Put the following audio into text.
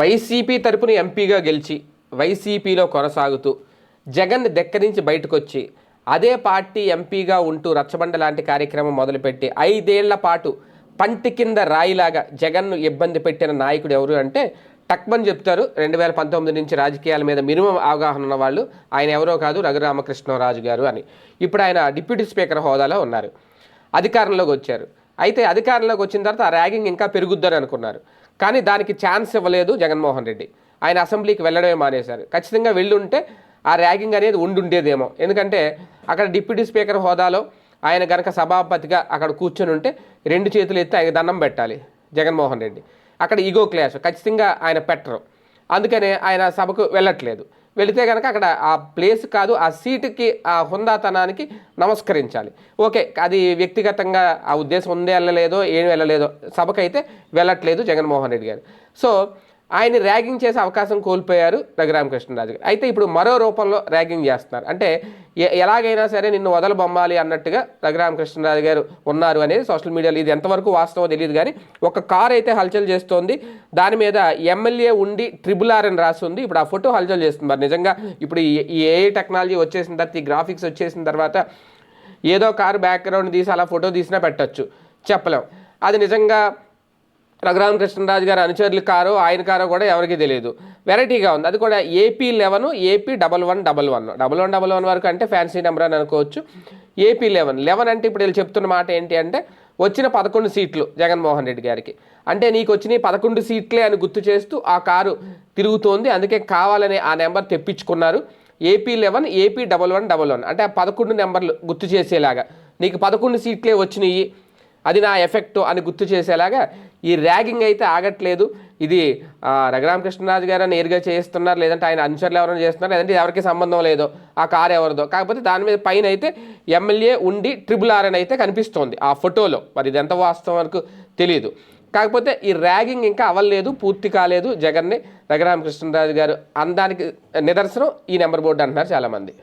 YCP తరపున ఎంపీగా గెలిచి వైసీపీలో కొనసాగుతూ జగన్ దెక్కరించి బయటకొచ్చి అదే పార్టీ ఎంపీగా ఉంటూ రచ్చబండ లాంటి కార్యక్రమం మొదలుపెట్టి ఐదేళ్ళ పాటు పంటి కింద రాయిలాగా జగన్ను ఇబ్బంది పెట్టిన నాయకుడు ఎవరు అంటే టక్మన్ చెప్తారు. రెండు వేల పంతొమ్మిది నుంచి రాజకీయాల మీద మినిమం అవగాహన ఉన్న వాళ్ళు ఆయన ఎవరో కాదు రఘురామకృష్ణరాజు గారు అని. ఇప్పుడు ఆయన డిప్యూటీ స్పీకర్ హోదాలో ఉన్నారు. అధికారంలోకి వచ్చారు. అయితే అధికారంలోకి వచ్చిన తర్వాత ఆ ర్యాగింగ్ ఇంకా పెరుగుద్దని అనుకున్నారు. కానీ దానికి ఛాన్స్ ఇవ్వలేదు జగన్మోహన్ రెడ్డి. ఆయన అసెంబ్లీకి వెళ్ళడమే మానేశారు. ఖచ్చితంగా వెళ్ళుంటే ఆ ర్యాగింగ్ అనేది ఉండుండేదేమో. ఎందుకంటే అక్కడ డిప్యూటీ స్పీకర్ హోదాలో ఆయన గనక సభాపతిగా అక్కడ కూర్చొని ఉంటే రెండు చేతులు ఎత్తి ఆయన దండం పెట్టాలి జగన్మోహన్ రెడ్డి. అక్కడ ఈగో క్లాష్ ఖచ్చితంగా ఆయన పెట్టరు. అందుకనే ఆయన సభకు వెళ్ళట్లేదు. వెళితే కనుక అక్కడ ఆ ప్లేస్ కాదు ఆ సీటుకి ఆ హుందాతనానికి నమస్కరించాలి. ఓకే అది వ్యక్తిగతంగా ఆ ఉద్దేశం ఉందే వెళ్ళలేదో ఏం వెళ్ళలేదో సభకైతే వెళ్ళట్లేదు జగన్మోహన్ రెడ్డి గారు. సో ఆయన్ని ర్యాగింగ్ చేసే అవకాశం కోల్పోయారు రఘురామకృష్ణరాజు గారు. అయితే ఇప్పుడు మరో రూపంలో ర్యాగింగ్ చేస్తున్నారు. అంటే ఎ- ఎలాగైనా సరే నిన్ను వదలు బొమ్మాలి అన్నట్టుగా రఘురామకృష్ణరాజు గారు ఉన్నారు అనేది సోషల్ మీడియాలో. ఇది ఎంతవరకు వాస్తవం తెలియదు కానీ ఒక కార్ అయితే హల్చల్ చేస్తోంది. దాని మీద ఎమ్మెల్యే ఉండి ట్రిబుల్ ఆర్ అని రాసి ఉంది ఇప్పుడు ఆ ఫోటో హల్చల్ చేస్తుంది. మరి నిజంగా ఇప్పుడు ఈ- ఈ ఏ టెక్నాలజీ వచ్చేసిన తర్వాత ఈ గ్రాఫిక్స్ వచ్చేసిన తర్వాత ఏదో కారు బ్యాక్గ్రౌండ్ తీసి అలా ఫోటో తీసినా పెట్టచ్చు. చెప్పలేం. అది నిజంగా రఘురామకృష్ణరాజు గారి అనుచరుల కారు ఆయన కారు కూడా ఎవరికీ తెలియదు. వెరైటీగా ఉంది. అది కూడా AP eleven AP double one double one. Double one double one వరకు అంటే ఫ్యాన్సీ నెంబర్ అని అనుకోవచ్చు. AP eleven. లెవెన్ అంటే ఇప్పుడు వీళ్ళు చెప్తున్న మాట ఏంటి అంటే వచ్చిన పదకొండు సీట్లు జగన్మోహన్ రెడ్డి గారికి. అంటే నీకు వచ్చిన పదకొండు సీట్లే అని గుర్తు చేస్తూ ఆ కారు తిరుగుతోంది. అందుకే కావాలని ఆ number తెప్పించుకున్నారు. AP eleven AP double one double one. అంటే ఆ పదకొండు నెంబర్లు గుర్తు చేసేలాగా. నీకు పదకొండు సీట్లే వచ్చినాయి. అది నా ఎఫెక్ట్ అని గుర్తు చేసేలాగా ఈ ర్యాగింగ్ అయితే ఆగట్లేదు. ఇది రఘురామకృష్ణరాజు గారు నేరుగా చేస్తున్నారు లేదంటే ఆయన అనుచరులు ఎవరైనా చేస్తున్నారు లేదంటే ఎవరికి సంబంధం లేదో ఆ కారు ఎవరిదో. కాకపోతే దాని మీద పైన అయితే ఎమ్మెల్యే ఉండి ట్రిపుల్ ఆర్ అని అయితే కనిపిస్తోంది ఆ ఫోటోలో. మరి ఇది ఎంత వాస్తవం వరకు తెలియదు కాకపోతే ఈ ర్యాగింగ్ ఇంకా అవ్వలేదు పూర్తి కాలేదు జగన్ని. రఘురామకృష్ణరాజు గారు అందానికి నిదర్శనం ఈ నెంబర్ బోర్డు అంటున్నారు చాలామంది.